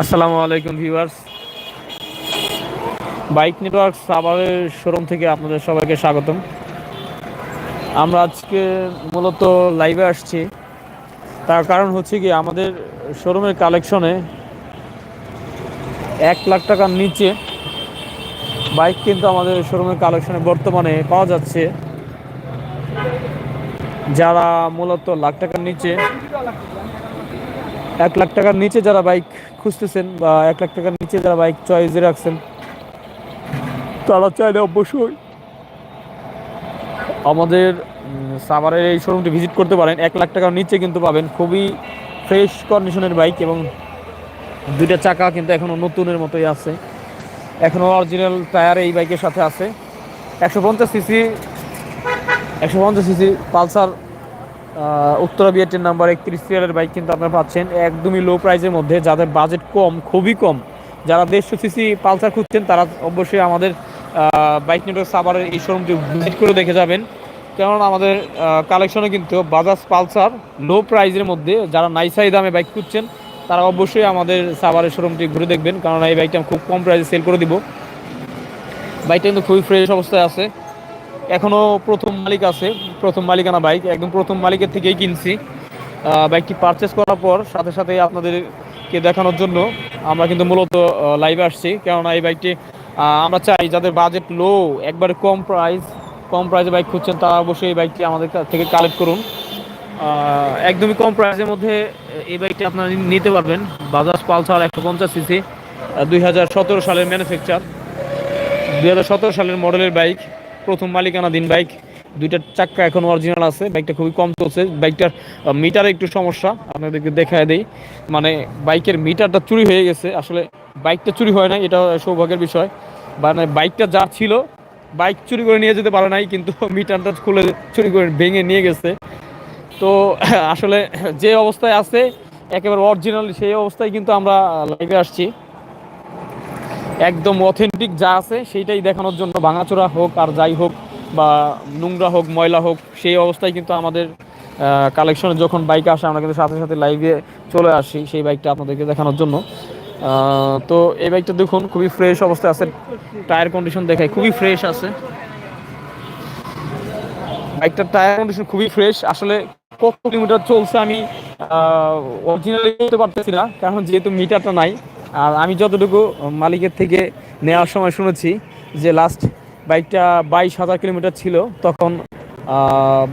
আসসালামু আলাইকুম viewers. Bike network সাভারের শোরুম থেকে আপনাদের সবাইকে স্বাগতম। আমরা আজকে মূলত লাইভে আসছি। তার কারণ হচ্ছে কি, আমাদের শোরুমের কালেকশনে এক লাখ টাকার নিচে বাইক কিন্তু আমাদের শোরুমের কালেকশনে বর্তমানে পাওয়া যাচ্ছে। যারা মূলত লাখ টাকার নিচে এক লাখ টাকার নিচে যারা বাইক খুঁজতেছেন বা এক লাখ টাকার নিচে যারা বাইক চয়েসে রাখছেন, তারা চাইলে অবশ্যই আমাদের সাভারের এই শোরুমটি ভিজিট করতে পারেন। এক লাখ টাকার নিচে কিন্তু পাবেন খুবই ফ্রেশ কন্ডিশনের বাইক এবং দুইটা চাকা কিন্তু এখনও নতুনের মতোই আছে। এখনও অরিজিনাল টায়ার এই বাইকের সাথে আছে। একশো পঞ্চাশ সিসি একশো পঞ্চাশ সিসি পালসার উত্তরা বিএটির নাম্বার একত্রিশ সিরিয়ালের বাইক কিন্তু আপনারা পাচ্ছেন। একদমই লো প্রাইসের মধ্যে, যাদের বাজেট কম, খুবই কম, যারা দেড়শো সিসি পালসার খুঁজছেন, তারা অবশ্যই আমাদের বাইক নেটওয়ার্ক সাভারের এই শোরুমটি ভিজিট করে দেখে যাবেন। কেননা আমাদের কালেকশনে কিন্তু বাজাজ পালসার লো প্রাইসের মধ্যে, যারা নাইসাই দামে বাইক খুঁজছেন, তারা অবশ্যই আমাদের সাভারের শোরুমটি ঘুরে দেখবেন কারণ এই বাইকটা আমি খুব কম প্রাইসে সেল করে দিব। বাইকটা কিন্তু খুবই ফ্রেশ অবস্থায় আছে। এখনও প্রথম মালিক আছে, প্রথম মালিকানা বাইক, একদম প্রথম মালিকের থেকেই কিনছি। বাইকটি পারচেস করার পর সাথে সাথে আপনাদেরকে দেখানোর জন্য আমরা কিন্তু মূলত লাইভে আসছি। কেননা এই বাইকটি আমরা চাই যাদের বাজেট লো একবারে কম প্রাইস কম প্রাইসে বাইক খুঁজছেন, তারা অবশ্যই এই বাইকটি আমাদের থেকে কালেক্ট করুন। একদমই কম প্রাইসের মধ্যে, এই বাইকটি আপনারা নিতে পারবেন। বাজাজ পালসার একশো পঞ্চাশ সিসি দুই হাজার সতেরো সালের ম্যানুফ্যাকচার দুই হাজার সতেরো সালের মডেলের বাইক। প্রথম মালিকানাধীন বাইক। দুইটা চাক্কা এখন অরিজিনাল আছে। বাইকটা খুবই কম চলছে। বাইকটার মিটারে একটু সমস্যা। আপনাদেরকে দেখায় দেই। মানে বাইকের মিটারটা চুরি হয়ে গেছে। আসলে বাইকটা চুরি হয় না এটা সৌভাগ্যের বিষয়। মানে বাইকটা যা ছিল, বাইক চুরি করে নিয়ে যেতে পারে নাই, কিন্তু মিটারটা খুলে চুরি করে ভেঙে নিয়ে গেছে। তো আসলে যে অবস্থায় আছে, একেবারে অরিজিনাল সেই অবস্থায় কিন্তু আমরা লাইভে আসছি। একদম অথেন্টিক যা আছে সেইটাই দেখানোর জন্য ভাঙাচোরা হোক আর যাই হোক বা নোংরা হোক, ময়লা হোক, সেই অবস্থায় কিন্তু আমাদের কালেকশনে যখন বাইক আসে, আমরা কিন্তু সাথে সাথে লাইভে চলে আসি সেই বাইকটা আপনাদেরকে দেখানোর জন্য। তো এই বাইকটা দেখুন, খুবই ফ্রেশ অবস্থায় আছে টায়ার কন্ডিশন দেখায়, খুবই ফ্রেশ আছে। বাইকটার টায়ার কন্ডিশন খুবই ফ্রেশ আসলে কত কিলোমিটার চলছে আমি অরিজিনালি বলতে পারতেছি না, কারণ যেহেতু মিটারটা নাই আর আমি যতটুকু মালিকের থেকে নেওয়ার সময় শুনেছি যে লাস্ট বাইকটা বাইশ হাজার কিলোমিটার ছিল, তখন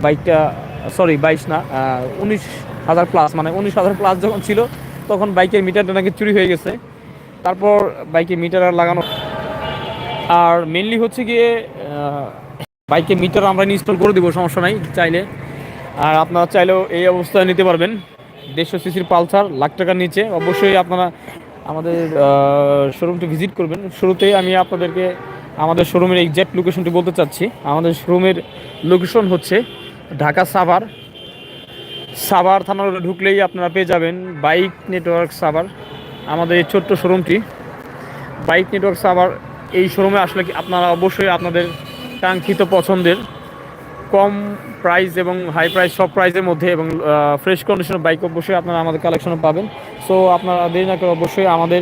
বাইকটা সরি বাইশ না উনিশ হাজার প্লাস মানে উনিশ হাজার প্লাস যখন ছিল, তখন বাইকের মিটারটা নাকি চুরি হয়ে গেছে। তারপর বাইকে মিটার আর লাগানো। আর মেনলি হচ্ছে গিয়ে বাইকে মিটার আমরা ইনস্টল করে দেবো, সমস্যা নাই, চাইলে। আর আপনারা চাইলেও এই অবস্থায় নিতে পারবেন। দেড়শো সিসির পালসার, লাখ টাকার নিচে। অবশ্যই আপনারা আমাদের শোরুমটি ভিজিট করবেন। শুরুতেই আমি আপনাদেরকে আমাদের শোরুমের এক্স্যাক্ট লোকেশনটি বলতে চাচ্ছি। আমাদের শোরুমের লোকেশন হচ্ছে ঢাকা সাভার। সাভার থানা রোডে ঢুকলেই আপনারা পেয়ে যাবেন বাইক নেটওয়ার্ক সাভার, আমাদের এই ছোট্ট শোরুমটি বাইক নেটওয়ার্ক সাভার, এই শোরুমে আসলে আপনারা অবশ্যই আপনাদের কাঙ্ক্ষিত পছন্দের কম প্রাইস এবং হাই প্রাইস সব প্রাইসের মধ্যে এবং ফ্রেশ কন্ডিশনের বাইক অবশ্যই আপনারা আমাদের কালেকশনে পাবেন। সো আপনারা দেরি না করে অবশ্যই আমাদের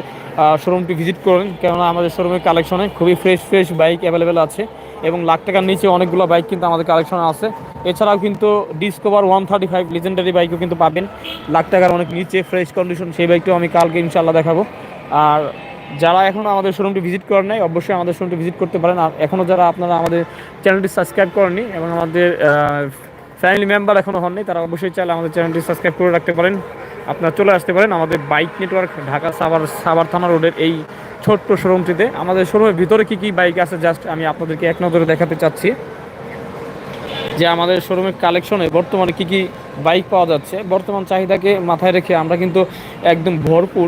শোরুমটি ভিজিট করুন। কেননা আমাদের শোরুমের কালেকশনে খুবই ফ্রেশ ফ্রেশ বাইক অ্যাভেলেবেল আছে এবং লাখ টাকার নিচে অনেকগুলো বাইক কিন্তু আমাদের কালেকশনে আছে। এছাড়াও কিন্তু Discover one thirty five legendary বাইকও কিন্তু পাবেন। লাখ টাকার অনেক নিচে ফ্রেশ কন্ডিশন সেই বাইকটাও আমি কালকে ইনশাল্লাহ দেখাবো। আর যারা এখনও আমাদের শোরুমটি ভিজিট করেন নাই, অবশ্যই আমাদের শোরুমটি ভিজিট করতে পারেন। আর এখনও যারা আপনারা আমাদের চ্যানেলটি সাবস্ক্রাইব করেননি এবং আমাদের ফ্যামিলি মেম্বার এখনও হননি, তারা অবশ্যই চাইলে আমাদের চ্যানেলটি সাবস্ক্রাইব করে রাখতে পারেন। আপনারা চলে আসতে পারেন আমাদের বাইক নেটওয়ার্ক ঢাকা সাভার সাভার থানা রোডের এই ছোট্ট শোরুমটিতে আমাদের শোরুমের ভিতরে কী কী বাইক আছে জাস্ট আমি আপনাদেরকে এক নজরে দেখাতে চাচ্ছি। যে আমাদের শোরুমের কালেকশনে বর্তমানে কি কি বাইক পাওয়া যাচ্ছে, বর্তমান চাহিদাকে মাথায় রেখে আমরা কিন্তু একদম ভরপুর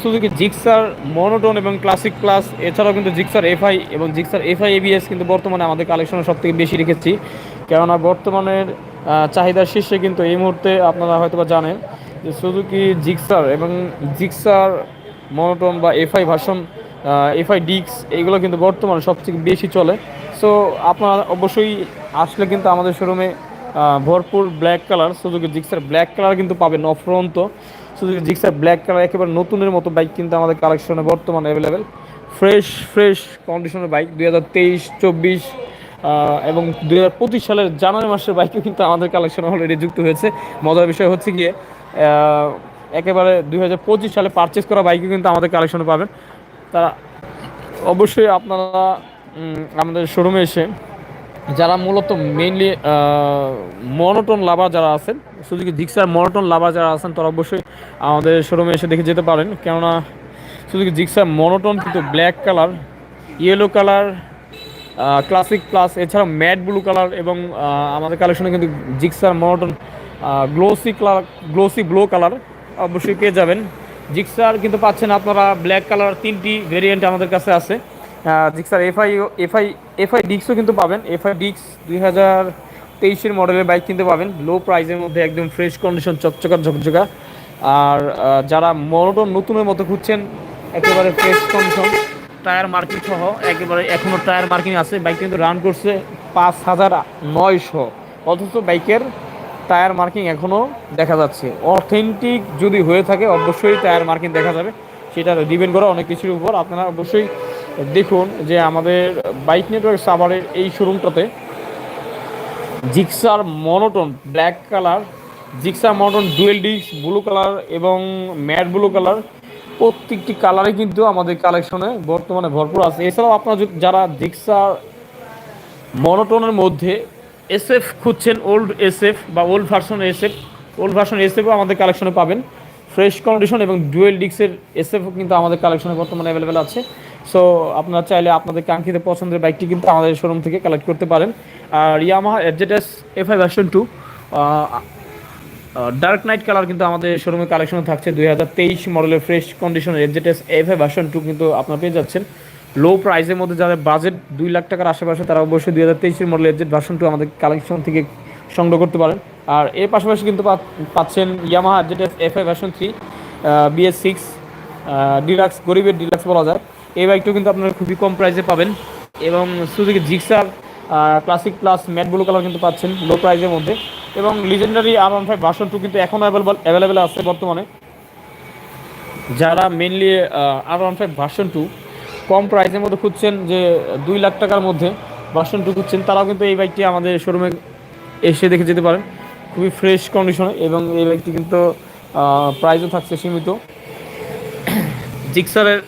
সুজুকি জিক্সার মনোটোন এবং ক্লাসিক প্লাস এছাড়াও কিন্তু জিক্সার এফআই এবং জিক্সার এফআই এবিএস কিন্তু বর্তমানে আমাদের কালেকশনে সব থেকে বেশি রেখেছি। কেননা বর্তমানের চাহিদার শীর্ষে কিন্তু এই মুহূর্তে আপনারা হয়তো বা জানেন যে সুজুকি জিক্সার এবং জিক্সার মনোটোন বা এফআই ভার্সন এফআই ডিক্স এইগুলো কিন্তু বর্তমানে সবথেকে বেশি চলে। সো আপনারা অবশ্যই আসলে কিন্তু আমাদের শোরুমে ভরপুর ব্ল্যাক কালার সুযোগে জিক্সার ব্ল্যাক কালার কিন্তু পাবেন অফরন্ত। সুজুকি জিক্সার ব্ল্যাক কালার, একেবারে নতুনের মতো বাইক কিন্তু আমাদের কালেকশনে বর্তমানে অ্যাভেলেবেল ফ্রেশ ফ্রেশ কন্ডিশনের বাইক দুই হাজার তেইশ, চব্বিশ এবং দুই হাজার পঁচিশ সালের জানুয়ারি মাসের বাইকও কিন্তু আমাদের কালেকশনে অলরেডি যুক্ত হয়েছে। মজার বিষয় হচ্ছে গিয়ে একেবারে দুই হাজার পঁচিশ সালে পারচেস করা বাইকও কিন্তু আমাদের কালেকশনে পাবেন। তারা অবশ্যই আপনারা আমাদের শোরুমে এসে যারা মূলত মেইনলি মনোটন লাভার যারা আছেন সুযোগ জিক্সার মনোটন লাভার যারা আছেন, তারা অবশ্যই আমাদের শোরুমে এসে দেখে যেতে পারেন। কেননা সুযোগ জিক্সার মনোটন কিন্তু black colour yellow colour classic plus এছাড়াও ম্যাট ব্লু কালার এবং আমাদের কালেকশনে কিন্তু Gixxer monotone glossy colour glossy blue colour অবশ্যই পেয়ে যাবেন। জিক্সার কিন্তু পাচ্ছেন আপনারা ব্ল্যাক কালার তিনটি ভেরিয়েন্ট আমাদের কাছে আছে। জিক্সার এফআই এফআই এফআই ডিক্সও কিন্তু পাবেন। এফআই ডিক্স দুই হাজার তেইশের মডেলের বাইক কিনতে পাবেন। লো প্রাইসের মধ্যে একদম ফ্রেশ কন্ডিশন চকচকা, ঝকঝকা। আর যারা মনোটন নতুনের মতো খুঁজছেন, একেবারে ফ্রেশ কন্ডিশন টায়ার মার্কিং সহ, একেবারে এখনও টায়ার মার্কিং আছে। বাইক কিন্তু রান করছে পাঁচ হাজার নয়শো। অথচ বাইকের টায়ার মার্কিং এখনও দেখা যাচ্ছে। অথেন্টিক যদি হয়ে থাকে, অবশ্যই টায়ার মার্কিং দেখা যাবে। সেটা ডিপেন্ড করে অনেক কিছুর উপর। আপনারা অবশ্যই দেখুন যে আমাদের বাইক নেটওয়ার্ক সাভারের এই শোরুমটাতে Gixxer monotone, black colour, Gixxer monotone, dual disc, blue colour এবং ম্যাট ব্লু কালার। প্রত্যেকটি কালারে কিন্তু আমাদের কালেকশনে বর্তমানে ভরপুর আছে। এছাড়াও আপনারা যারা জিক্সার মনোটনের মধ্যে এসএফ খুঁজছেন ওল্ড এসএফ বা old version SF old version এসএফও আমাদের কালেকশনে পাবেন। ফ্রেশ কন্ডিশন এবং ডুয়েল ডিক্সের এসএফও কিন্তু আমাদের কালেকশনে বর্তমানে অ্যাভেলেবেল আছে। সো আপনারা চাইলে আপনাদের কাঙ্ক্ষিত পছন্দের বাইকটি কিন্তু আমাদের শোরুম থেকে কালেক্ট করতে পারেন। আর Yamaha FZS FI version two dark knight colour কিন্তু আমাদের শোরুমে কালেকশনে থাকছে। দুই হাজার তেইশ মডেলের ফ্রেশ কন্ডিশনের এফজেডএস এফআই ভার্সন টু কিন্তু আপনারা পেয়ে যাচ্ছেন। লো প্রাইসের মধ্যে যাদের বাজেট দুই লাখ টাকার আশেপাশে, তারা অবশ্যই দুই হাজার তেইশের মডেল এফজেড ভার্সন টু আমাদের কালেকশন থেকে সংগ্রহ করতে পারেন। আর এর পাশাপাশি কিন্তু পাচ্ছেন ইয়ামাহা যেটা F I version three BS six deluxe গরিবের ডিলাক্স বলা যায়। এই বাইকটাও কিন্তু আপনারা খুবই কম প্রাইসে পাবেন। এবং Suzuki Gixxer classic plus matte blue colour কিন্তু পাচ্ছেন লো প্রাইসের মধ্যে। এবং legendary R one five version two কিন্তু এখন অ্যাভেলেবল অ্যাভেলেবেল আছে বর্তমানে। যারা mainly R one five version two কম প্রাইসের মধ্যে খুঁজছেন যে দুই লাখ টাকার মধ্যে ভার্সন টু খুঁজছেন, তারাও কিন্তু এই বাইকটি আমাদের শোরুমে এসে দেখে যেতে পারেন। খুবই ফ্রেশ কন্ডিশনে এবং এই বাইকটি কিন্তু প্রাইসও থাকছে সীমিত। জিক্সারের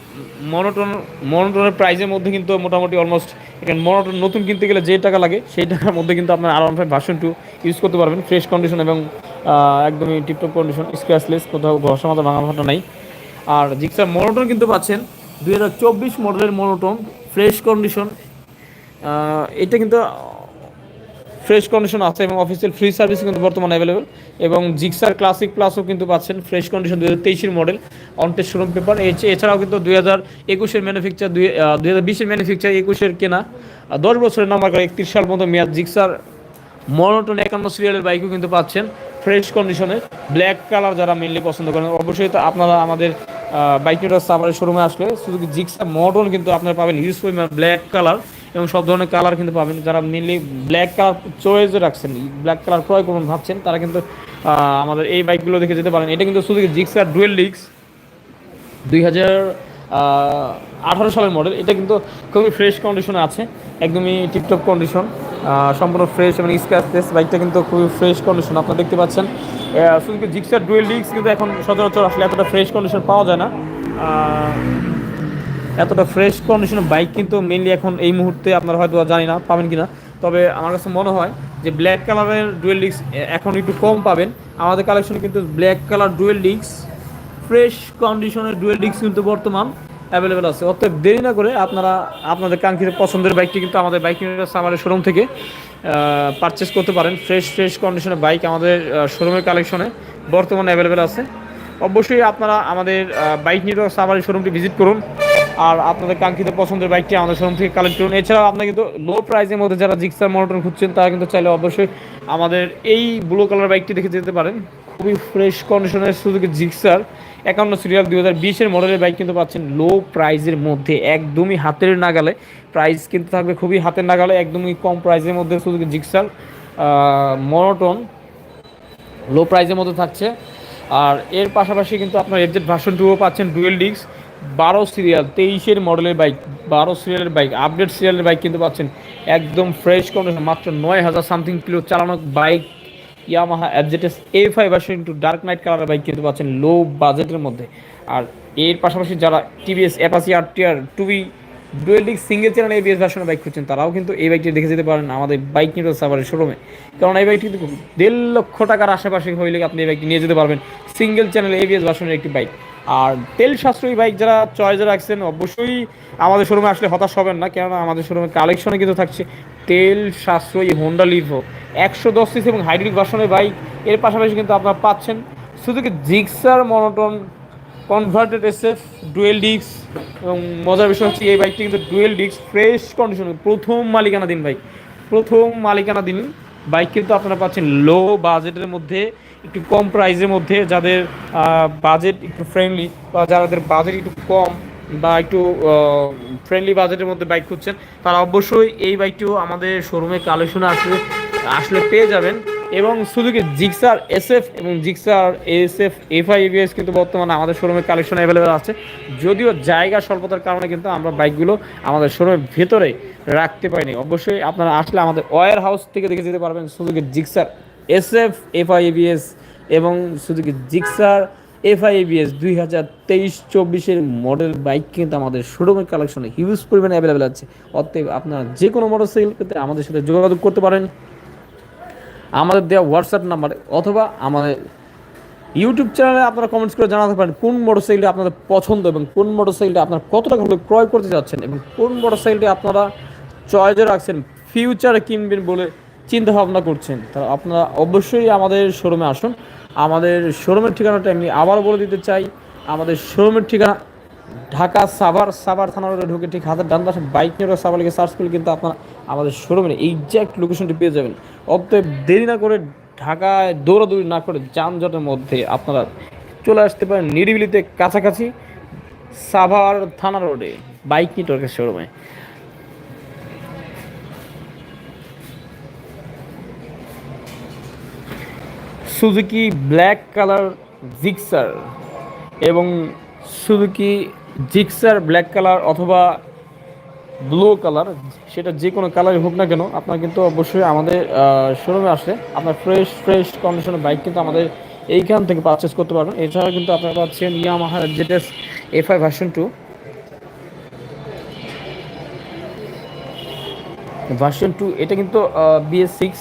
মনোটন মনোটনের প্রাইসের মধ্যে কিন্তু মোটামুটি অলমোস্ট এখানে মনোটন নতুন কিনতে গেলে যে টাকা লাগে, সেই টাকার মধ্যে কিন্তু আপনার R one five version two use করতে পারবেন। ফ্রেশ কন্ডিশন এবং একদমই টিপটপ কন্ডিশন স্ক্র্যাচলেস কোথাও ঘষা মতো ভাঙা ফাটা নাই। আর জিক্সার মনোটন কিন্তু পাচ্ছেন দুই হাজার চব্বিশ মডেলের মনোটন ফ্রেশ কন্ডিশন এটা কিন্তু ফ্রেশ কন্ডিশন আছে এবং অফিসিয়াল ফ্রি সার্ভিস কিন্তু বর্তমানে অ্যাভেলেবেল এবং জিক্সার ক্লাসিক প্লাসও কিন্তু পাচ্ছেন ফ্রেশ কন্ডিশন দুই হাজার মডেল অনটেস্ট শোরুম পেপার এছাড়াও কিন্তু দুই হাজার একুশের ম্যানুফ্যাকচার দুই হাজার বিশের ম্যানুফ্যাকচার একুশের কেনা। দশ বছরের নাম্বার করে একত্রিশ সাল মতো মেয়াদ জিক্সার মনোটন একান্ন সিরিয়ালের বাইকও কিন্তু পাচ্ছেন ফ্রেশ কন্ডিশনে ব্ল্যাক কালার যারা মেনলি পছন্দ করেন, অবশ্যই তো আপনারা আমাদের বাইক নিউটার শোরুমে আসলে শুধু জিক্সা মডন কিন্তু আপনারা পাবেন। ইউজ পরিমাণ ব্ল্যাক কালার এবং সব ধরনের কালার কিন্তু পাবেন। যারা মেনলি ব্ল্যাক কালার চয়েসে রাখছেন ব্ল্যাক কালার ক্রয় করুন ভাবছেন, তারা কিন্তু আমাদের এই বাইকগুলো দেখে যেতে পারেন। এটা কিন্তু শুধু জিক্সার ডুয়েল ডিক্স দুই হাজার আঠারো সালের মডেল এটা কিন্তু খুবই ফ্রেশ কন্ডিশনে আছে, একদমই টিপটপ কন্ডিশন সম্পূর্ণ ফ্রেশ এবং স্ক্র্যাচলেস বাইকটা কিন্তু খুবই ফ্রেশ কন্ডিশন আপনারা দেখতে পাচ্ছেন। শুধু জিক্সার ডুয়েল ডিক্স কিন্তু এখন সচরাচর আসলে এতটা ফ্রেশ কন্ডিশন পাওয়া যায় না। এতটা ফ্রেশ কন্ডিশনের বাইক কিন্তু মেনলি এখন এই মুহূর্তে আপনারা হয়তো জানি না, পাবেন কিনা। তবে আমার কাছে মনে হয় যে ব্ল্যাক কালারের ডুয়েল ডিক্স এখন একটু কম পাবেন। আমাদের কালেকশনে কিন্তু ব্ল্যাক কালার ডুয়েল ডিক্স ফ্রেশ কন্ডিশনের ডুয়েল ডিক্স কিন্তু বর্তমান অ্যাভেলেবেল আছে। অতএব দেরি না করে আপনারা আপনাদের কাঙ্ক্ষিত পছন্দের বাইকটি কিন্তু আমাদের বাইক সামারের শোরুম থেকে পারচেস করতে পারেন। ফ্রেশ ফ্রেশ কন্ডিশনের বাইক আমাদের শোরুমের কালেকশনে বর্তমানে অ্যাভেলেবেল আছে। অবশ্যই আপনারা আমাদের বাইক নিয়ে সামারি শোরুমটি ভিজিট করুন। আর আপনাদের কাঙ্ক্ষিত পছন্দের বাইকটি আমাদের শোরুম থেকে কালেক্ট করুন। এছাড়াও আপনারা কিন্তু লো প্রাইসের মধ্যে যারা জিক্সার মনোটন খুঁজছেন, তারা কিন্তু চাইলে অবশ্যই আমাদের এই ব্লু কালার বাইকটি দেখে যেতে পারেন। খুবই ফ্রেশ কন্ডিশনের শুধু জিক্সার একান্ন সিরিয়াল দুই হাজার বিশের মডেলের বাইক কিন্তু পাচ্ছেন লো প্রাইসের মধ্যে, একদমই হাতের নাগালে। প্রাইস কিন্তু থাকবে খুবই হাতের নাগালে, একদমই কম প্রাইসের মধ্যে শুধু জিক্সার মনোটন লো প্রাইসের মধ্যে থাকছে। আর এর পাশাপাশি কিন্তু আপনার এফজেড ভার্সন টুও পাচ্ছেন ডুয়েল ডিস্ক বারো সিরিয়াল তেইশের মডেলের বাইক বারো সিরিয়ালের বাইক আপডেট সিরিয়ালের বাইক কিন্তু পাচ্ছেন। একদম ফ্রেশ কন্ডিশন মাত্র নয় হাজার সামথিং কিলো চালানো bike Yamaha FZS A five version two dark knight কালারের বাইক কিন্তু পাচ্ছেন লো বাজেটের মধ্যে। আর এর পাশাপাশি যারা TVS Apache R TR two V ডুয়েলিক single channel ABS ভার্সনের বাইক খুঁজছেন, তারাও কিন্তু এই বাইকটি দেখে যেতে পারেন আমাদের বাইক নিউজ সাভারের শোরুমে কারণ এই বাইকটি কিন্তু দেড় লক্ষ টাকার আশেপাশে হইলে আপনি এই বাইকটি নিয়ে যেতে পারবেন সিঙ্গেল চ্যানেল এবিএস ভার্সনের একটি বাইক আর তেল সাশ্রয়ী বাইক যারা চয়েসে রাখছেন, অবশ্যই আমাদের শোরুমে আসলে হতাশ হবেন না, কেননা আমাদের শোরুমে কালেকশনে কিন্তু থাকছে তেল সাশ্রয়ী হোন্ডা লিভো একশো দশ সিসি এবং হাইড্রিক ভার্সনের বাইক এর পাশাপাশি কিন্তু আপনারা পাচ্ছেন শুধু কি Gixxer monotone converted SF dual disc এবং মজার বিষয় হচ্ছে এই বাইকটি কিন্তু ডুয়েল ডিস্ক ফ্রেশ কন্ডিশনে প্রথম মালিকানা দিন বাইক প্রথম মালিকানা দিন বাইক কিন্তু আপনারা পাচ্ছেন লো বাজেটের মধ্যে। একটু কম প্রাইসের মধ্যে যাদের বাজেট একটু ফ্রেন্ডলি বা যাদের বাজেট একটু কম বা একটু ফ্রেন্ডলি বাজেটের মধ্যে বাইক খুঁজছেন, তারা অবশ্যই এই বাইকটিও আমাদের শোরুমে কালেকশনে আসলে আসলে পেয়ে যাবেন। এবং কি জিক্সার এসএফ এবং জিক্সার এসএফ এফআই এবিএস কিন্তু বর্তমানে আমাদের শোরুমে কালেকশন অ্যাভেলেবেল আছে। যদিও জায়গা স্বল্পতার কারণে কিন্তু আমরা বাইকগুলো আমাদের শোরুমের ভেতরে রাখতে পারিনি। অবশ্যই আপনারা আসলে আমাদের ওয়ার হাউস থেকে দেখে যেতে পারবেন কি জিক্সার এসএফ এফআই এবিএস এবং শুধু কি জিক্সার এফআই এবিএস দুই হাজার তেইশ চব্বিশের মডেল বাইক কিন্তু আমাদের শোরুমের কালেকশনে হিউজ পরিমাণে অ্যাভেলেবেল আছে। অতএব আপনারা যে কোনো মোটর সাইকেল পেতে আমাদের সাথে যোগাযোগ করতে পারেন। আমাদের দেওয়া হোয়াটসঅ্যাপ নাম্বারে অথবা আমাদের ইউটিউব চ্যানেলে আপনারা কমেন্টস করে জানাতে পারেন কোন মোটরসাইকেলটি আপনাদের পছন্দ এবং কোন মোটরসাইকেলটি আপনারা কত টাকা হলে ক্রয় করতে যাচ্ছেন এবং কোন মোটরসাইকেলটি আপনারা চয়েজে রাখছেন ফিউচারে কিনবেন বলে চিন্তা ভাবনা করছেন, তা আপনারা অবশ্যই আমাদের শোরুমে আসুন। আমাদের শোরুমের ঠিকানাটা আমি আবার বলে দিতে চাই, আমাদের শোরুমের ঠিকানা ঢাকা সাভার সাভার থানা রোডে ঢুকে ঠিক হাতের ডান পাশে বাইক নিয়ে সাভার লিখে সার্চ করলে কিন্তু আপনারা আমাদের শোরুমের এইজ্যাক্ট লোকেশনটি পেয়ে যাবেন। অতএব দেরি না করে ঢাকায় দৌড়াদৌড়ি না করে যানজটের মধ্যে আপনারা চলে আসতে পারেন নিরিবিলিতে কাছাকাছি সাভার থানা রোডে, বাইক নেটওয়ার্কের শোরুমে। সুজুকি ব্ল্যাক কালার জিক্সার এবং সুজুকি জিক্সার ব্ল্যাক কালার অথবা ব্লু কালার, সেটা যে কোনো কালারই হোক না কেন, আপনার কিন্তু অবশ্যই আমাদের শোরুমে আসলে আপনার ফ্রেশ ফ্রেশ কন্ডিশনের বাইক কিন্তু আমাদের এইখান থেকে পারচেস করতে পারবেন। এছাড়া কিন্তু আপনারা পাচ্ছেন Yamaha FZS F I version two version two এটা কিন্তু বিএস সিক্স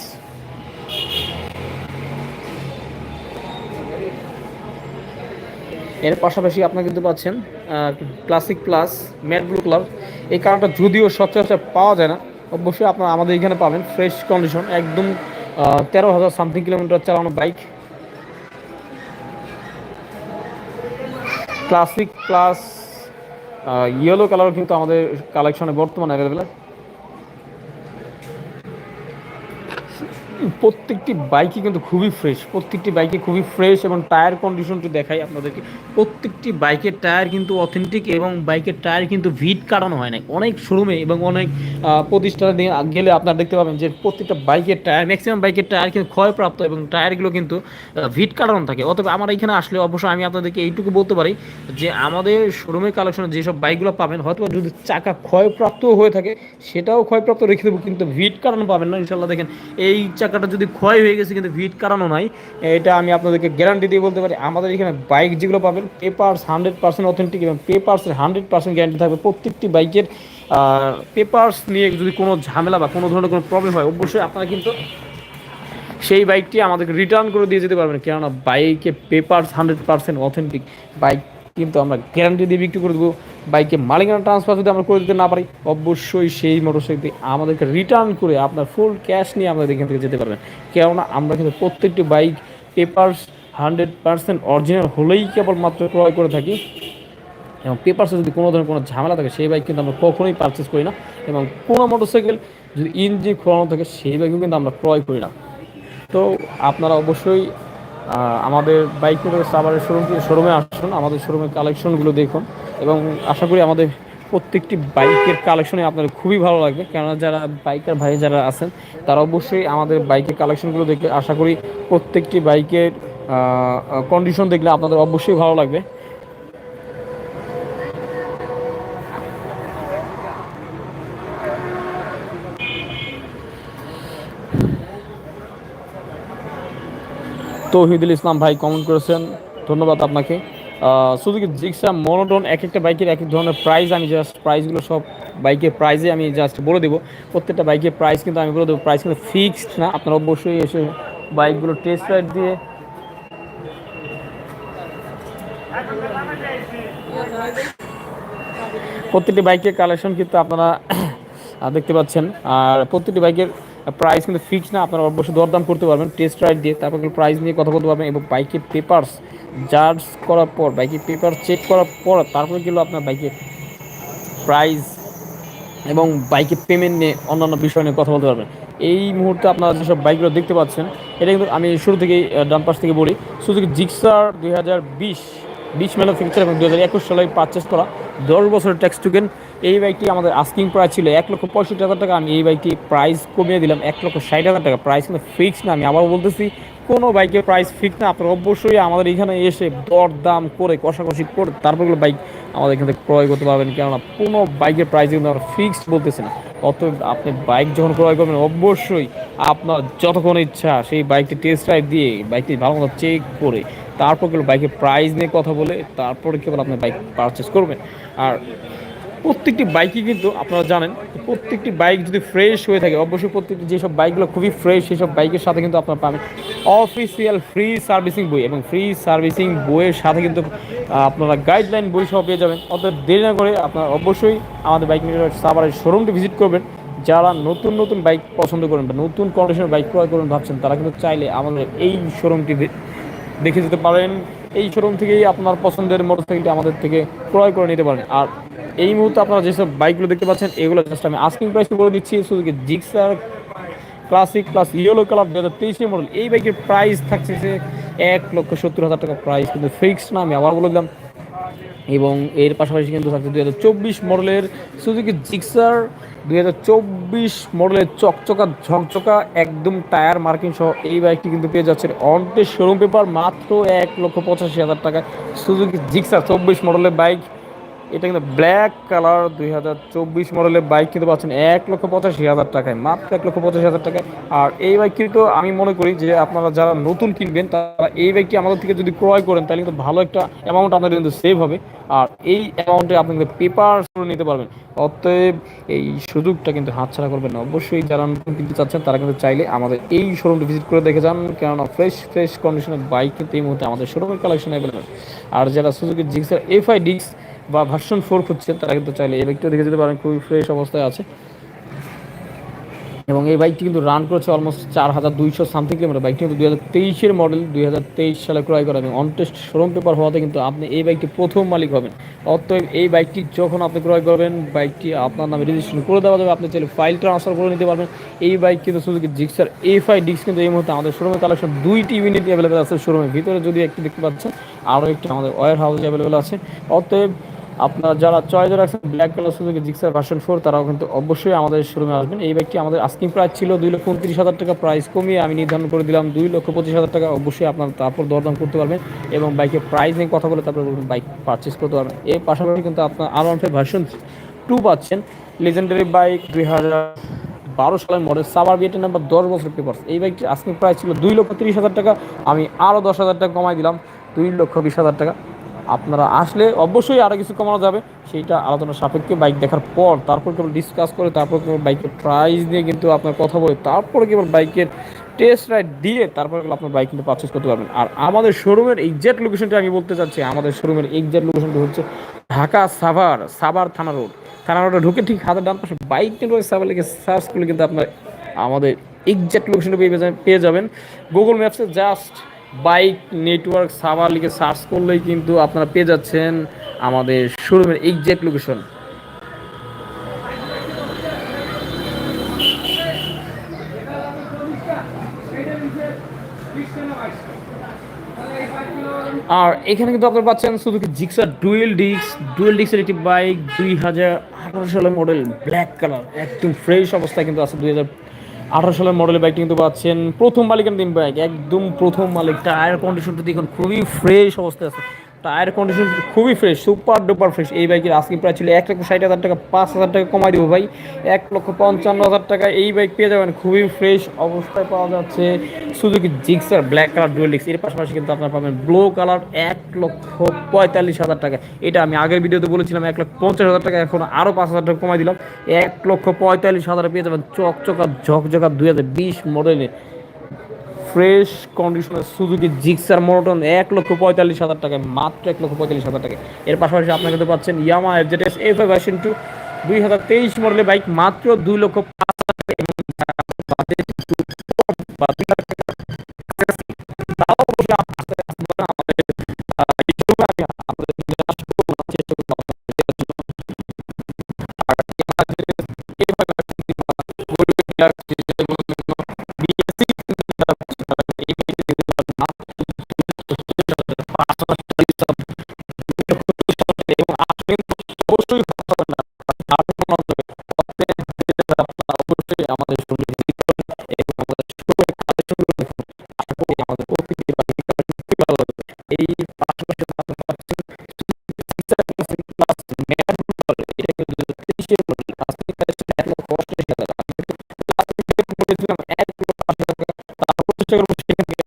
এর পাশাপাশি আপনারা কিন্তু পাচ্ছেন classic plus matte blue colour এই কালারটা যদিও সচরাচর পাওয়া যায় না, অবশ্যই আপনারা আমাদের এখানে পাবেন ফ্রেশ কন্ডিশন একদম তেরো হাজার সামথিং কিলোমিটার চালানো bike classic plus yellow colour কিন্তু আমাদের কালেকশনে বর্তমানে অ্যাভেলেবেল প্রত্যেকটি বাইকই কিন্তু খুবই ফ্রেশ প্রত্যেকটি বাইকে খুবই ফ্রেশ এবং টায়ার কন্ডিশনটি দেখাই আপনাদেরকে। প্রত্যেকটি বাইকের টায়ার কিন্তু অথেন্টিক এবং বাইকের টায়ার কিন্তু ভিট কাটানো হয় না অনেক শোরুমে এবং অনেক প্রতিষ্ঠানে গেলে আপনারা দেখতে পাবেন যে প্রত্যেকটা বাইকের টায়ার ম্যাক্সিমাম বাইকের টায়ার কিন্তু ক্ষয়প্রাপ্ত এবং টায়ারগুলো কিন্তু ভিট কাটানো থাকে। অথবা আমার এখানে আসলে অবশ্যই আমি আপনাদেরকে এইটুকু বলতে পারি যে আমাদের শোরুমের কালেকশনে যেসব বাইকগুলো পাবেন, হয়তো যদি চাকা ক্ষয়প্রাপ্ত হয়ে থাকে, সেটাও ক্ষয়প্রাপ্ত রেখে দেবো, কিন্তু ভিট কাটানো পাবেন না। ইনশাল্লাহ দেখেন, এই চাকাটা যদি ক্ষয় হয়ে গেছে কিন্তু ভিট কাটানো নাই, এটা আমি আপনাদেরকে গ্যারান্টি দিয়ে বলতে পারি। আমাদের এখানে বাইক যেগুলো পাবেন পেপার্স হান্ড্রেড পার্সেন্ট অথেন্টিক এবং পেপার্সের হান্ড্রেড পার্সেন্ট গ্যারান্টি থাকবে। প্রত্যেকটি বাইকের পেপার্স নিয়ে যদি কোনো ঝামেলা বা কোনো ধরনের কোনো প্রবলেম হয়, অবশ্যই আপনারা কিন্তু সেই বাইকটি আমাদেরকে রিটার্ন করে দিয়ে যেতে পারবেন। কেননা বাইকে papers hundred percent authentic bike কিন্তু আমরা গ্যারান্টি দিয়ে বিক্রি করে দেবো। বাইকে মালিকানা ট্রান্সফার যদি আমরা করে দিতে না পারি, অবশ্যই সেই মোটরসাইকেলটি আমাদেরকে রিটার্ন করে আপনার ফুল ক্যাশ নিয়ে আমাদের এখান থেকে যেতে পারবেন। কেননা আমরা কিন্তু প্রত্যেকটি bike papers hundred percent original হলেই কেবলমাত্র ক্রয় করে থাকি এবং পেপারসে যদি কোনো ধরনের কোনো ঝামেলা থাকে, সেই বাইক কিন্তু আমরা কখনোই পারচেস করি না এবং কোনো মোটরসাইকেল যদি ইঞ্জিন খোলানো থাকে, সেই বাইকও কিন্তু আমরা ক্রয় করি না। তো আপনারা অবশ্যই আমাদের বাইক সাবারের শোরুম শোরুমে আসুন, আমাদের শোরুমের কালেকশনগুলো দেখুন। এবং আশা করি আমাদের প্রত্যেকটি বাইকের কালেকশনে আপনাদের খুবই ভালো লাগবে। কেননা যারা বাইকার ভাই যারা আছেন, তারা অবশ্যই আমাদের বাইকের কালেকশনগুলো দেখে আশা করি প্রত্যেকটি বাইকের কন্ডিশন দেখলে আপনাদের অবশ্যই ভালো লাগবে। তৌহিদুল ইসলাম ভাই কমেন্ট করেছেন, ধন্যবাদ আপনাকে। সুজুকি জিক্সা মনোটন এক একটা বাইকের এক এক ধরনের প্রাইস আমি জাস্ট প্রাইসগুলো সব বাইকের প্রাইসে আমি জাস্ট বলে দেবো। প্রত্যেকটা বাইকের প্রাইস কিন্তু আমি বলে দেবো। প্রাইস কিন্তু ফিক্সড না। আপনারা অবশ্যই এসে বাইকগুলো টেস্ট রাইড দিয়ে প্রত্যেকটি বাইকের কালেকশন কিন্তু আপনারা দেখতে পাচ্ছেন। আর প্রত্যেকটি বাইকের প্রাইস কিন্তু ফিক্স না। আপনারা অবশ্যই দরদাম করতে পারবেন। টেস্ট রাইড দিয়ে তারপর প্রাইস নিয়ে কথা বলতে পারবেন এবং বাইকের পেপার্স জাজ করার পর, বাইকের পেপার চেক করার পর, তারপরে কিন্তু আপনার বাইকের প্রাইস এবং বাইকের পেমেন্ট নিয়ে অন্যান্য বিষয় নিয়ে কথা বলতে পারবেন। এই মুহূর্তে আপনারা যেসব বাইকগুলো দেখতে পাচ্ছেন, এটা কিন্তু আমি শুরু থেকেই ডাম্পাস থেকে বলি। সুযোগ জিক্সার দুই হাজার বিশ বিশ মেলা ফিক্সার এবং দু হাজার একুশ সালে পারচেস করা। দশ বছরের ট্যাক্স টুকেন এই বাইকটি আমাদের আস্কিং প্রাইস ছিল এক লক্ষ পঁয়ষট্টি হাজার টাকা। আমি এই বাইকটি প্রাইস কমিয়ে দিলাম এক লক্ষ ষাট হাজার টাকা। প্রাইস কিন্তু ফিক্স না, আমি আবার বলতেছি, কোনো বাইকের প্রাইস ফিক্স না। আপনারা অবশ্যই আমাদের এখানে এসে দর দাম করে, কষাকষি করে তারপরগুলো বাইক আমাদের এখান ক্রয় করতে পারবেন। কেননা কোনো বাইকের প্রাইস কিন্তু আমরা ফিক্সড বলতেছি না। অতএব আপনি বাইক যখন ক্রয় করবেন, অবশ্যই আপনার যতক্ষণ ইচ্ছা সেই বাইকটি টেস্ট রাইড দিয়ে বাইকটি ভালো মতো চেক করে, তারপর বাইকের প্রাইস নিয়ে কথা বলে, তারপরে কেবল আপনি বাইক পারচেস করবেন। আর প্রত্যেকটি বাইকই কিন্তু আপনারা জানেন, প্রত্যেকটি বাইক যদি ফ্রেশ হয়ে থাকে, অবশ্যই প্রত্যেকটি যেসব বাইকগুলো খুবই ফ্রেশ সেসব বাইকের সাথে কিন্তু আপনারা পাবেন অফিসিয়াল ফ্রি সার্ভিসিং বই এবং ফ্রি সার্ভিসিং বইয়ের সাথে কিন্তু আপনারা গাইডলাইন বই সহ পেয়ে যাবেন। অর্থাৎ দেরি না করে আপনারা অবশ্যই আমাদের বাইক সাবারের শোরুমটি ভিজিট করবেন। যারা নতুন নতুন বাইক পছন্দ করেন বা নতুন কন্ডিশনের বাইক ক্রয় করবেন ভাবছেন, তারা কিন্তু চাইলে আমাদের এই শোরুমটি দেখে যেতে পারেন। এই শোরুম থেকেই আপনার পছন্দের মোটরসাইকেলটি আমাদের থেকে ক্রয় করে নিতে পারেন। আর এই মুহূর্তে আপনারা যেসব বাইকগুলো দেখতে পাচ্ছেন, এগুলো জাস্ট আমি আস্কিং প্রাইস বলে দিচ্ছি শুধু Gixxer classic plus yellow colour দু হাজার মডেল এই বাইকের প্রাইস থাকছে যে এক লক্ষ সত্তর হাজার টাকা প্রাইস কিন্তু ফিক্সড না, আমি আবার বলে দিলাম। এবং এর পাশাপাশি কিন্তু থাকছে দু হাজার চব্বিশ মডেলের সুজুকি জিক্সার দু হাজার চব্বিশ মডেলের চকচকা ঝকচকা একদম টায়ার মার্কিং সহ এই বাইকটি কিন্তু পেয়ে যাচ্ছে অন্টের শোরুম পেপার মাত্র এক লক্ষ পঁচাশি হাজার টাকায় সুজুকি জিক্সার চব্বিশ মডেলের বাইক। এটা কিন্তু ব্ল্যাক কালার দুই হাজার চব্বিশ মডেলের বাইক কিন্তু পাচ্ছেন এক লক্ষ পঁচাশি হাজার টাকায়, মাত্র এক লক্ষ পঁচাশি হাজার টাকায়। আর এই বাইক কিন্তু আমি মনে করি যে আপনারা যারা নতুন কিনবেন, তারা এই বাইকটি আমাদের থেকে যদি ক্রয় করেন, তাহলে কিন্তু ভালো একটা অ্যামাউন্ট আপনাদের কিন্তু সেভ হবে। আর এই অ্যামাউন্টে আপনি কিন্তু পেপার করে নিতে পারবেন। অতএব এই সুযোগটা কিন্তু হাতছাড়া করবেন না। অবশ্যই যারা নতুন কিনতে চাচ্ছেন, তারা কিন্তু চাইলে আমাদের এই শোরুমটি ভিজিট করে দেখে যান। কেননা ফ্রেশ ফ্রেশ কন্ডিশনের বাইক কিন্তু এই মুহূর্তে আমাদের শোরুমের কালেকশন অ্যাভেলেবেল আর যারা সুযোগের জিক্সার এফআই ডিক্স বা ভার্সন ফোর খুঁজছেন তারা কিন্তু চাইলে এই বাইকটা দেখে যেতে পারেন, খুবই ফ্রেশ অবস্থায় আছে। এবং এই বাইকটি কিন্তু রান করেছে অলমোস্ট চার হাজার দুইশো সামথিং কিলোমিটার বাইকটি কিন্তু দুই হাজার তেইশের মডেল দুই হাজার তেইশ সালে ক্রয় করা এবং অনটেস্ট শোরুম পেপার হওয়াতে কিন্তু আপনি এই বাইকটি প্রথম মালিক হবেন। অতএব এই বাইকটি যখন আপনি ক্রয় করবেন বাইকটি আপনার নামে রেজিস্ট্রেশন করে দেওয়া যাবে, আপনি চাইলে ফাইল ট্রান্সফার করে নিতে পারবেন। এই বাইক কিন্তু সুযোগ জিক্সার এফ আই ডিক্স কিন্তু এই মুহূর্তে আমাদের শোরুমে কালেকশন দুইটি ইউনিট অ্যাভেলেবেল আছে শোরুমের ভিতরে। যদি একটি দেখতে পাচ্ছেন, আরও একটি আমাদের ওয়ার হাউস অ্যাভেলেবেল আছে। অতএব আপনারা যারা চয়েস রাখছেন ব্ল্যাক কালার সুযোগে জিক্সার ভার্সন ফোর তারাও কিন্তু অবশ্যই আমাদের শোরুমে আসবেন। এই বাইকটি আমাদের আস্কিং প্রাইস ছিল দুই লক্ষ উনত্রিশ হাজার টাকা প্রাইস কমিয়ে আমি নির্ধারণ করে দিলাম দুই লক্ষ পঁচিশ হাজার টাকা। অবশ্যই আপনারা তারপর দরদাম করতে পারবেন এবং বাইকের প্রাইস নিয়ে কথা বলে তারপর বাইক পারচেস করতে পারবেন। এর পাশাপাশি কিন্তু আপনার আর ওয়ান ভার্সন টু পাচ্ছেন। লেজেন্ডারি বাইক দুই হাজার বারো সালের মডেল সাবার বিয়েটের নাম্বার দশ বছর পেপার এই বাইকটি আস্কিং প্রাইস ছিল দুই লক্ষ তিরিশ হাজার টাকা, আমি আরও দশ হাজার টাকা কমাই দিলাম, দুই লক্ষ বিশ হাজার টাকা। আপনারা আসলে অবশ্যই আরও কিছু কমানো যাবে। সেইটা আলোচনা সাপেক্ষে বাইক দেখার পর তারপর কেবল ডিসকাস করে তারপর কেবল বাইকের প্রাইস নিয়ে কিন্তু আপনার কথা বলে তারপরে কেবল বাইকের টেস্ট রাইড দিয়ে তারপর আপনার বাইক কিন্তু পারচেস করতে পারবেন। আর আমাদের শোরুমের এক্সাক্ট লোকেশনটা আমি বলতে চাচ্ছি, আমাদের শোরুমের এক্সাক্ট লোকেশনটা হচ্ছে ঢাকা সাভার সাভার থানা রোড থানা রোডে ঢুকে ঠিক হাতের ডান পাশে বাইক নেটওয়ার্ক সাভার লিখে সার্চ করলে কিন্তু আপনার আমাদের এক্সাক্ট লোকেশনটা পেয়ে যাবেন পেয়ে যাবেন। গুগল ম্যাপসে জাস্ট বাইক নেটওয়ার্ক সাভার লিখে সার্চ করলেই কিন্তু আপনারা পেয়ে যাচ্ছেন আমাদের শোরুমের এক্সাক্ট লোকেশন আর এখানে কিন্তু আপনারা পাচ্ছেন শুধু কি জিক্সার ডুয়েল ডিস্ক ডুয়েল ডিস্কের একটি বাইক দুই হাজার আঠারো সালের মডেল ব্ল্যাক কালার একদম ফ্রেশ অবস্থায় কিন্তু আছে দুই হাজার আঠারো সালের মডেলের বাইকটি কিন্তু পাচ্ছেন প্রথম মালিকের দিন বাইক একদম প্রথম মালিক টায়ার কন্ডিশনটা দেখুন, খুবই ফ্রেশ অবস্থায় আছে। টায়ার কন্ডিশন খুবই ফ্রেশ সুপার ডুপার ফ্রেশ এই বাইকের আজকে প্রায় ছিল এক লক্ষ ষাট হাজার টাকা, পাঁচ হাজার টাকা কমাই দেবো ভাই। এক লক্ষ পঞ্চান্ন হাজার টাকা এই বাইক পেয়ে যাবেন, খুবই ফ্রেশ অবস্থায় পাওয়া যাচ্ছে শুধু Suzuki Gixxer black colour dual disc এর পাশাপাশি কিন্তু আপনারা পাবেন ব্লু কালার এক লক্ষ পঁয়তাল্লিশ হাজার টাকা। এটা আমি আগের ভিডিওতে বলেছিলাম, এক লক্ষ পঞ্চাশ হাজার টাকা, এখন আরও পাঁচ হাজার টাকা কমাই দিলাম। এক লক্ষ পঁয়তাল্লিশ হাজার পেয়ে যাবেন চকচকা, ঝকঝকা দুই হাজার বিশ মডেলের ফ্রেশ কন্ডিশনার সুজুকি জিক্সার মোটন এক লক্ষ পঁয়তাল্লিশ হাজার টাকায়, মাত্র এক লক্ষ পঁয়তাল্লিশ হাজার টাকা এর পাশাপাশি আপনারা কিন্তু পাচ্ছেন Yamaha FZS F A version two দুই হাজার তেইশ মডেলের বাইক মাত্র দুই লক্ষ পাঁচ হাজার এক লক্ষ আশি হাজার টাকা তারপর চেষ্টা করব সেখান থেকে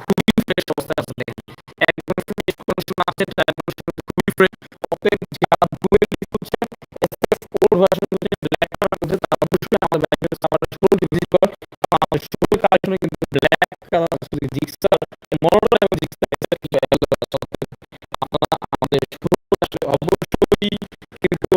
খুবই ফ্রেশ অবস্থায় আছে দেখেন আছে খুবই ফ্রেশ হচ্ছে ব্ল্যাক কালার অবশ্যই আমাদের ব্যাগের আমাদের শোরুম কিন্তু ব্ল্যাক কালার শুধু এবং জিক্সার আপনারা আমাদের শোরুম অবশ্যই কিন্তু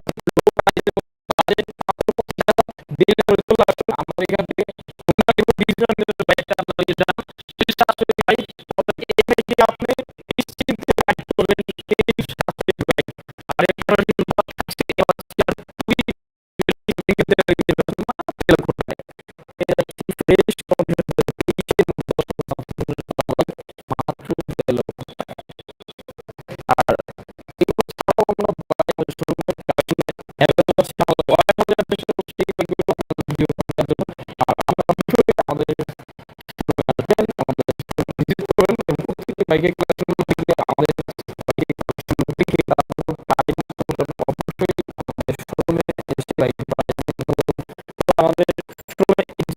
বাইকের শোরুমে অ্যাভেলেবল আমাদের শোরুমে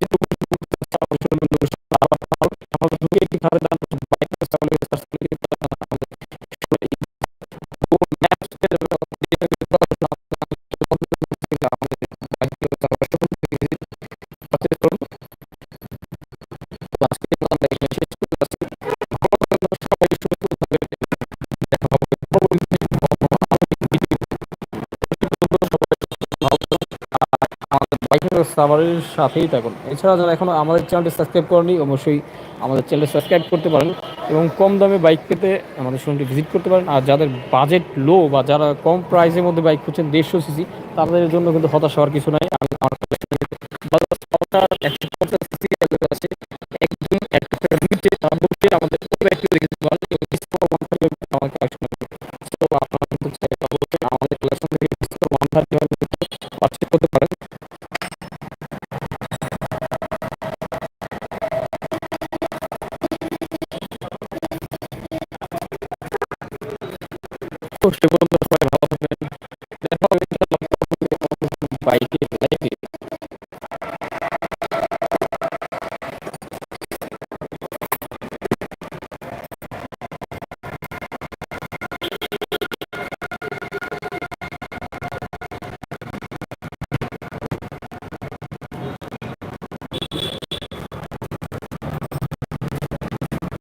সাভারের সাথেই থাকুন। এছাড়া যারা এখনও আমাদের চ্যানেলটি সাবস্ক্রাইব করেনি অবশ্যই আমাদের চ্যানেল সাবস্ক্রাইব করতে পারেন এবং কম দামে বাইক পেতে আমাদের শোরুমটি ভিজিট করতে পারেন। আর যাদের বাজেট লো বা যারা কম প্রাইসের মধ্যে বাইক খুঁজছেন, দেড়শো সিসি তাদের জন্য কিন্তু হতাশ হওয়ার কিছু নাই। আমি আমাদের আমাদের করতে পারেন তো সে পর্যন্ত